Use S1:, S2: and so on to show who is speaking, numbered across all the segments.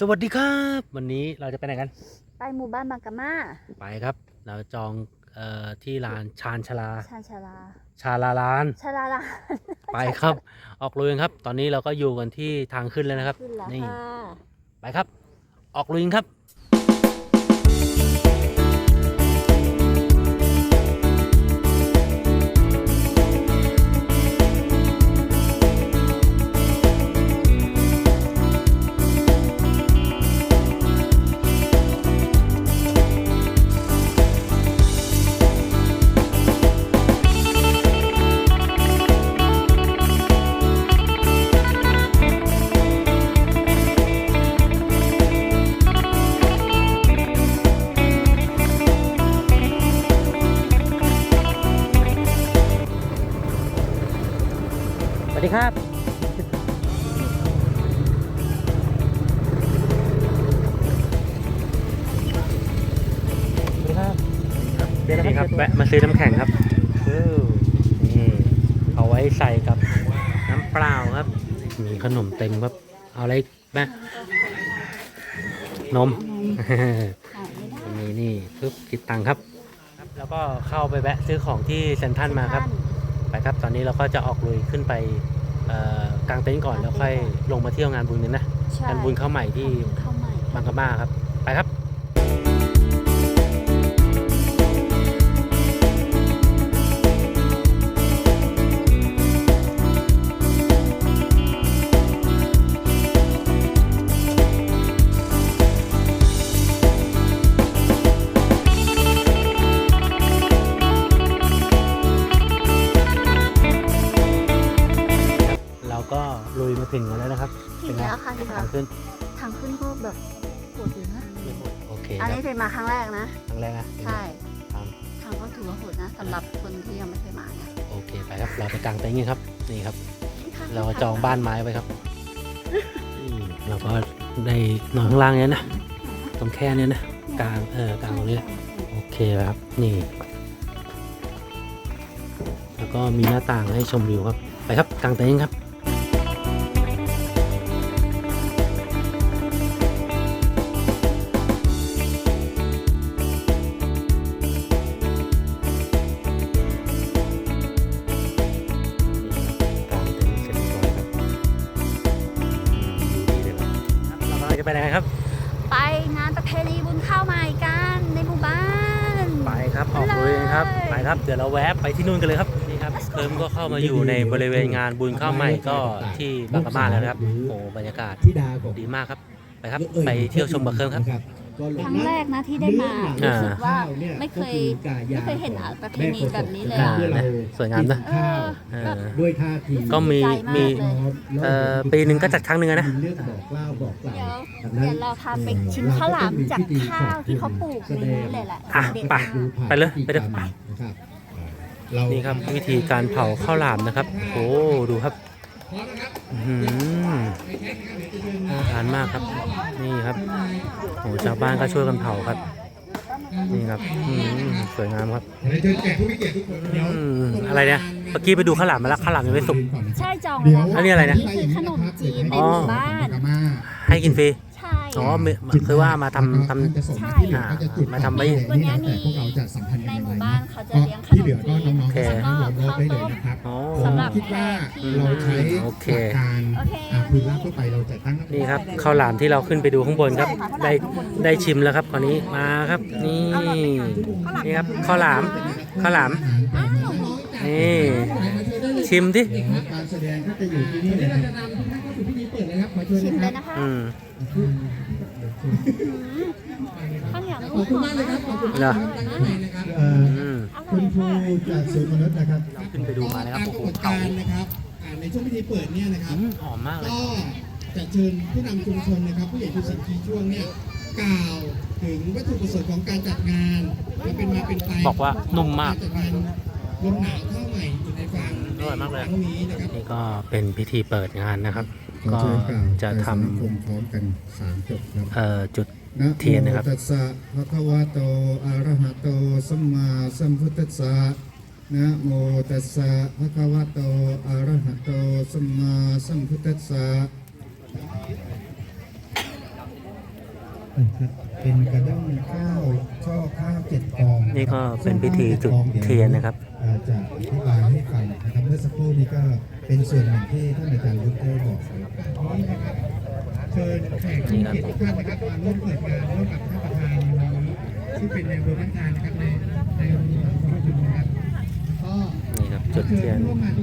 S1: สวัสดีครับ วันนี้เราจะไปไหนกัน
S2: ไปหมู่บ้านบางกะมา
S1: ไปครับ เราจองเอ่อที่ลานชานชาลา
S2: ชานชาลา
S1: ชาลาลาน
S2: ชาลาลา
S1: ไปครับ ออกลุยกันครับ ตอนนี้เราก็อยู่กันที่ทางขึ้นแล้วนะครับ
S2: ขึ้นแล้ว
S1: นี่
S2: ค่ะ
S1: ไปครับ ออกลุยกันครับ วัสดีครับสวัสดีครับ เดี๋ยวนะครับแวะมาซื้อน้ำแข็งครับเออนี่เอาไว้ใส่กับน้ำเปล่าครับ มีขนมเต็มครับ เอาอะไรอีกแม่นม
S2: ขาดไม่ได้
S1: มีนี่ปึ๊บคิดตังค์ครับครับ แล้วก็เข้าไปแวะซื้อของที่เซ็นทรัลมาครับ ไปครับ ตอนนี้เราก็จะออกลุยขึ้นไปเอ่อ กางเต็นท์ก่อนแล้วค่อยลงมาเที่ยวงานบุญกันนะ
S2: ใช่
S1: งานบุญเข้าใหม่ที่
S2: เข้าใหม่
S1: บางกะมาครับ ไปครับ
S2: ปวดอยู่นะ
S1: โอเค
S2: อัน
S1: ค
S2: นี้
S1: รับ
S2: เป็นมาครั้งแรกนะ
S1: ครั้งแรกนะ
S2: ใช่
S1: ครับ
S2: ทางก็ถือว่าโหดนะสำหรับคนที่ยังไม่เคยมาเนี่ย
S1: โอเคไปครับ เราไปกางเต็นท์กันครับ นี่ครับ เราจองบ้านไม้ไว้ครับนี่เราก็ได้นอนข้างล่างเนี้ยนะ ตรงแค่เนี้ยนะ กลาง เออ กลางตรงนี้แหละโอเคครับ นี่ แล้วก็มีหน้าต่างให้ชมวิวครับ ไปครับกางเต็นท์ครับ เดี๋ยวเราแวะไปที่นู่นกันเลยครับนี่ครับเพิ่มก็เข้ามาอยู่ในบริเวณงานบุญข้าวใหม่ก็ที่บางกะมาแล้วนะครับโอ้บรรยากาศ
S3: ธิดาของ
S1: ดีมากครับไปครับไปเที่ยวชมบักเครื่องครับ
S2: ครั้งแรกนะที่ได้มา
S1: อ่า
S2: รู้สึกว่าไม่เคยไม่เคยเห็นประเพณีแบบนี้เลย
S1: อ่า
S2: อะ
S1: นะสวยงามนะ
S2: เออ
S1: เอ
S2: แบบ
S1: อ
S3: ด้วยท่าที
S1: ก็มี
S2: ใจมาก
S1: มี
S2: เลย
S1: เอ่อปีหนึ่งก็จัดครั้งหนึ่งอะนะ
S3: มีเรื่องบอกเล่าบอกกล่าว
S2: เดี๋ยวเดี๋ยวเราพาไปชิมข้าวหลามจากข้าวที่เขาปลูกในนี้เลยแหละ
S1: อะ
S2: เด็ด
S1: ไป
S2: มาก
S1: ไปเลยไปเลย
S3: นะครับเรา
S1: นี่ครับวิธีการเผาข้าวหลามนะครับ โอ้ดูครับอื้อหือ น่าทานมากครับ นี่ครับโอ้ชาวบ้านก็ช่วยกันเผาครับ นี่ครับอื้อหือสวยงามครับ
S3: เชิญแขกผู้มีเกียรติทุกคนเดี๋ยว
S1: อืมอะไรเนี่ยเมื่อกี้ไปดูข้าวหลามมาแล้วข้าวหลามยังไม่สุก
S2: ใช่จอง
S3: เดี๋ยว
S2: แล้ว
S1: อันนี้อะไรนะ
S2: คือขนมจีนใน
S1: อ๋อ
S2: หมู่บ้าน
S1: ให้กินฟรี
S2: ใช่
S1: อ๋อมีคือว่ามาทำทำ
S2: ใช่
S1: อ่ามาทำไว้
S2: วันนี้มี
S3: พวกเราจะสัมพันธ์
S2: ใน
S3: กัน
S2: ห
S3: ยัง
S2: มู่
S3: ไง
S2: บ้านเขาจะเลี้ยงขน
S3: ที่
S2: ม
S3: เหลือก็
S2: จีน
S3: น้องๆ
S1: โอเค
S3: จะสามารถรอบได้เลยนะครับ
S1: อ๋อ
S3: ผมคิดว่าเราใช้
S1: โอเค
S3: หลักการอ่าพื้นราบทั่วไปเราจะตั้ง
S1: นี่ครับข้าวหลามที่เราขึ้นไปดูข้างบนครับ ได้ได้ชิมแล้วครับคราวนี้มาครับนี่นี่ครับข้าวหลามข้าวหลามนี่ชิมดิ
S3: การแสดงก็จะอยู่ที่นี่เลยครับพิธีเปิดเลยครับมาช่วย
S2: ชิม
S3: นะ
S2: เล
S3: ครับ
S2: ยนะคะ
S1: อืม
S2: ข้าวเหนียว
S3: ขอบคุณมากเลยครับ ขอบคุณ
S1: เหรอ
S3: เอ่อ
S1: อืม
S3: คุณครูจากศูนย์มนุษย์นะครับ
S1: เราขึ้นไปดูมาแล้วครับโอ้โห
S3: ตามกำหนดการนะครับอ่าในช่วงพิธีเปิดเนี่ยนะครับ
S1: อืมหอมมากเลย
S3: ก็จะเชิญผู้นำชุมชนนะครับผู้ใหญ่ทุกสิ่งที่ช่วงเนี่ยกล่าวถึงวัตถุประสงค์ของการจัดงานว่าเป็นมาเป็นไป
S1: บอกว่านุ่มมาก
S3: จัดงานลมหนาวข้าวใหม่อยู่ในฟัง
S1: อ ร่อยมากเลย
S3: ครั้งนี้นะครับ
S1: นี่ก็เป็นพิธีเปิดงานนะครับ ก็จะท
S3: คมพร้อมกันสามจบครับำ
S1: เอ่อจุด
S3: นะ
S1: เทียนนะครับ
S3: โมตัสสะภะคะวะโตอะระหะโตสัมมาสัมพุทธัสสะนะโมตัสสะภะคะวะโตอะระหะโตสัมมาสัมพุทธัสสะนะครับ เป็นกระด้งข้าวช่อข้าวเจ็ดกอง
S1: นี่ก็เป็นพิธีจุดเทียนนะครับ
S3: เอ่อจะอธิบายให้ฟังนะครับเมื่อสักครู่นี้ก็เป็นส่วนหนึ่งที่ท่านอาจารย์ยุทธได้บอกไปนี่นะครับเชิญแขกผู้เกียรติทุกท่านนะครับมาร่วมเปิดงานร่วมกับท่านประธานในวันนี้ที่เป็นในอำเภอบ้านทานนะครับในในอำเภอบ้านทานนะครับก็
S1: นี่ครับจุดเทียน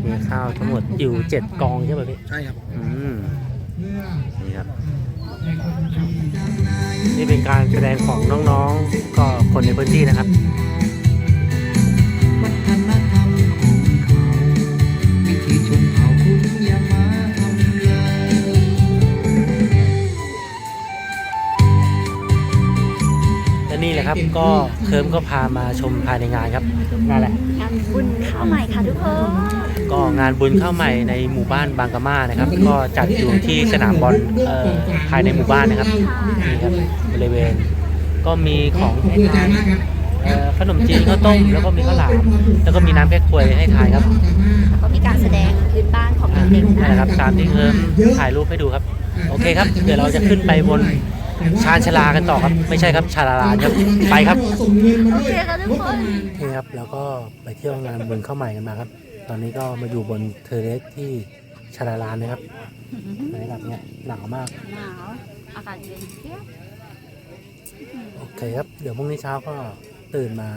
S1: มีข้าวทั้งหมดอยู่เจ็ดกองใช่ไหมพี่
S3: ใช่ครับ
S1: อืม
S3: เพื่อ
S1: นี่ครับ
S3: ในคนดี
S1: นี่เป็นการแสดงของน้องๆ ก็คนในพื้นที่นะครับ
S4: นี่
S1: แหละครับ ก็เคิร์มก็พามาชมภายในงานครับนั่นแหละ
S2: งานบุญข้าวใหม่ค่ะทุกคน
S1: ก็งานบุญข้าวใหม่ในหมู่บ้านบางกะมานะครับ ก็จัดอยู่ที่สนามบอลเอ่อภายในหมู่บ้านนะครับนี่ครับบริเวณก็มีของ
S3: ขอบคุณอาจารย์มากครับ
S1: เอ่อขนมจีนข้าวต้มแล้วก็มีข้าวหลามแล้วก็มีน้ำแก้ควยให้ทานครับ
S2: แล้วก็มีการแสดงพื้นบ้านของ
S1: อ่า
S2: เด็กๆ
S1: นั่นแหละครับตามที่เคิร์มถ่ายรูปให้ดูครับ โอเคครับ เดี๋ยวเราจะขึ้นไปบน ชานชาลากันต่อครับ ไม่ใช่ครับชาลาลานครับ ไปครับ
S3: ส่งเงินมา
S2: โอ
S3: ด้วย
S2: เคค่ะทุกคน
S1: นี่ครับแล้วก็ไปเที่ยวงานบุญข้าวใหม่กันมาครับ ตอนนี้ก็มาอยู่บนเทอร์เรสที่ชาลาลานนะครับบรรยากาศเนี้ยหนาวมาก
S2: หนาวอากาศเย็นเจี๊ยบ
S1: โอเคครับ เดี๋ยวพรุ่งนี้เช้าก็ตื่นมา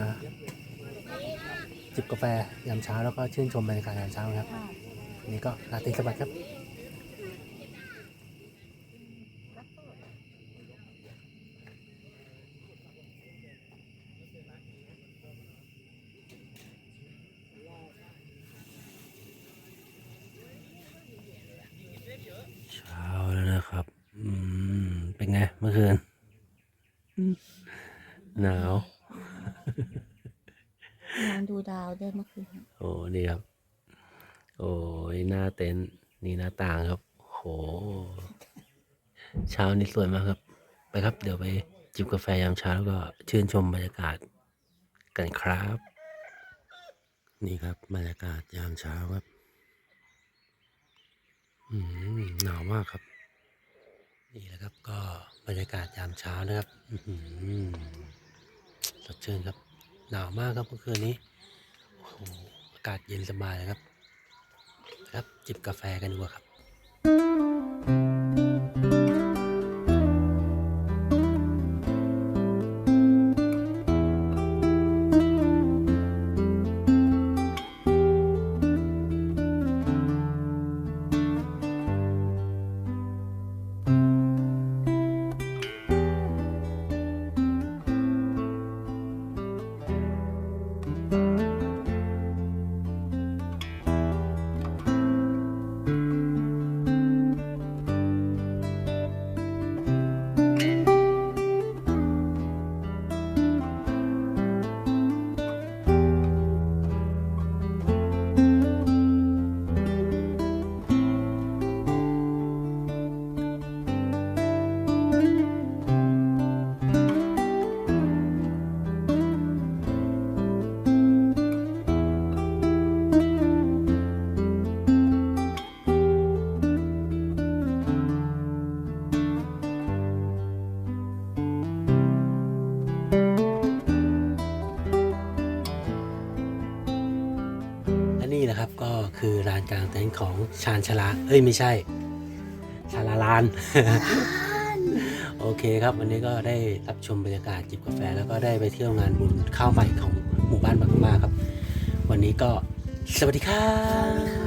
S1: จิบกาแฟยามเช้าแล้วก็ชื่นชมบรรยากาศยามเช้าครับวันนี่ก็ราตรีสวัสดิ์ครับ เช้าแล้วนะครับ อืม เป็นไงเมื่อคืน หนาว
S2: นอนดูดาวด้วยเมื่อคืน
S1: โอ้นี่ครับ โอ้ยหน้าเต็นท์นี่หน้าต่างครับ โห เช้านี้สวยมากครับ ไปครับ เดี๋ยวไปจิบกาแฟยามเช้าแล้วก็ชื่นชมบรรยากาศกันครับ นี่ครับบรรยากาศยามเช้าครับอืม หนาวมากครับ นี่แหละครับก็บรรยากาศยามเช้านะครับสดชื่นครับ หนาวมากครับเมื่อคืนนี้โอ้โหอากาศเย็นสบายเลยครับ ครับจิบกาแฟกันดีกว่าครับแล ลานกลางเต็นท์ของชาญชลา เอ้ยไม่ใช่ ชาลาลาน โอเคครับ วันนี้ก็ได้รับชมบรรยากาศจิบกาแฟ แล้วก็ได้ไปเที่ยวงานบุญข้าวใหม่ของหมู่บ้านบางกะมาครับ วันนี้ก็สวัสดีครับ